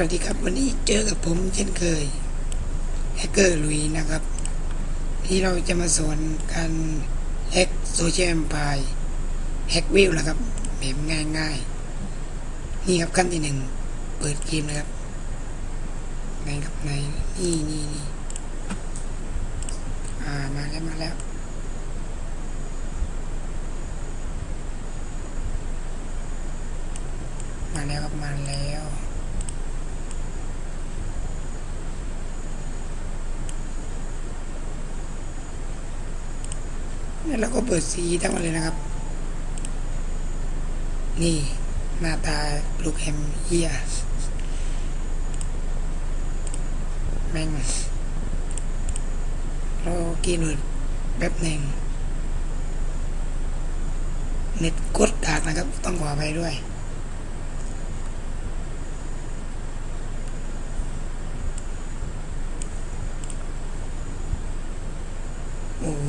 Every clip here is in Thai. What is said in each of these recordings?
วัสดีครับวันนี้เจอกับผมเช่นเคยแฮกเกอร์ลุยนะครับ ที่เราจะมาสอนการแฮกโซเชียลแอมพายแฮกวิวนะครับแบบง่ายๆ นี่ครับขั้นที่หนึ่งเปิดเกมนะครับในครับในนี่นี่นี่อ่ามาแล้วมาแล้วมาแล้วครับมาแล้ว แล้วเราก็เปิดสีทั้งหมดเลยนะครับ นี่หน้าตาลูกแฮมเฮียแม่งเรากินหลุดแป๊บหนึ่งเน็ตกดดากนะครับ ต้องขอไปด้วย โอ้โห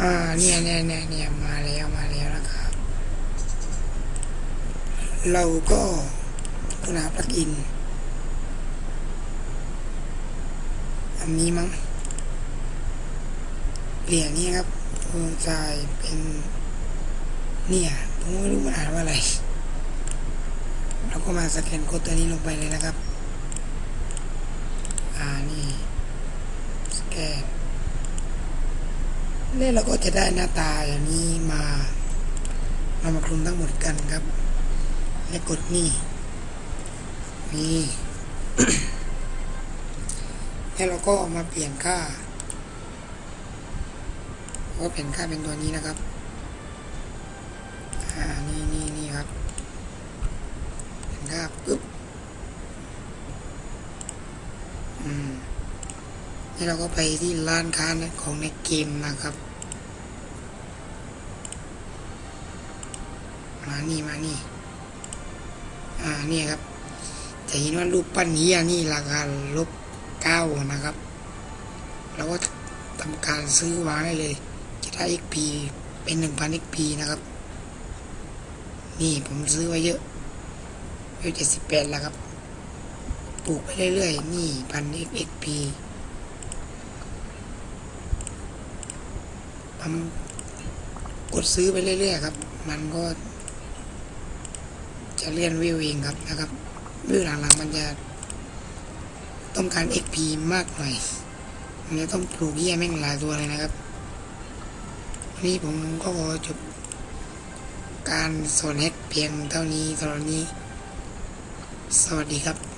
อ่า เนี่ยเนี่ยเนี่ยเนี่ยมาแล้วมาแล้วนะครับเราก็ค้นหาปลั๊กอิน อันนี้มั้งเหรียญนี้ครับโอนจ่ายเป็นเนี่ยผมไม่รู้มันอ่านว่าอะไร เราก็มาสแกนโค้ดตัวนี้ลงไปเลยนะครับ อ่านี่ สแกน เนี่เราก็จะได้หน้าตาอย่างนี้มาเรามาคลุมทั้งหมดกันครับ และกดนี่นี่แล้วเราก็เอามาเปลี่ยนค่าก็เปลี่ยนค่าเป็นตัวนี้นะครับอ่านี่นี่นี่ครับเปลี่ยนค่าปุ๊บอืม นี่เราก็ไปที่ร้านค้าของในเกมนะครับ มานี่มานี่ อ่านี่ครับ จะเห็นว่ารูปปั้นเฮียนี่ราคาลบเก้านะครับเราก็ทำการซื้อวางได้เลย จะได้ XP เป็นหนึ่งพัน XP นะครับ นี่ผมซื้อไว้เยอะเยอะเจ็ดสิบแปดแล้วครับ ปลูกไปเรื่อยๆ นี่พัน XP ผมกดซื้อไปเรื่อยๆครับ มันก็ จะเลื่อนวิวเองครับนะครับวิวหลังๆมันจะต้องการ XP มากหน่อยมันจะต้องปลูกเยี่ยแม่งหลายตัวเลยนะครับนนี้ผมก็ขอจบการสอนแฮกเพียงเท่านี้ตอนนี้ สวัสดีครับ